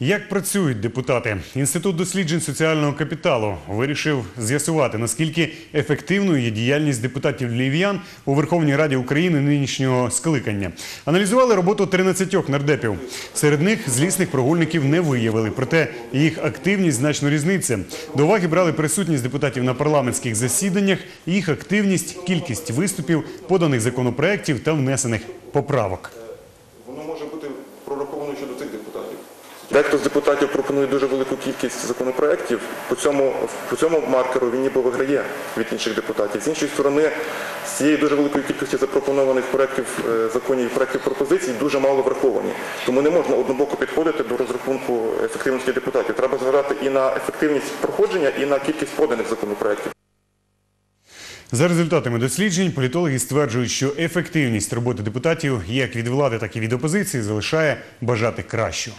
Як працюють депутати? Інститут досліджень соціального капіталу вирішив з'ясувати, наскільки ефективною є діяльність депутатів львів'ян у Верховній Раді України нинішнього скликання. Аналізували роботу 13 нардепів. Серед них злісних прогульників не виявили, проте їх активність значно різниця. До уваги брали присутність депутатів на парламентських засіданнях, їх активність, кількість виступів, поданих законопроєктів та внесених поправок. Воно може бути прораховано щодо цих депутатів. Дехто з депутатів пропонує дуже велику кількість законопроєктів. По цьому, по цьому маркеру він ніби виграє від інших депутатів. З іншої сторони, з цієї дуже великої кількості запропонованих проєктів е, законів і проєктів пропозицій дуже мало враховані. Тому не можна однобоко підходити до розрахунку ефективності депутатів. Треба зважати і на ефективність проходження, і на кількість поданих законопроєктів. За результатами досліджень, політологи стверджують, що ефективність роботи депутатів як від влади, так і від опозиції залишає бажати кращого.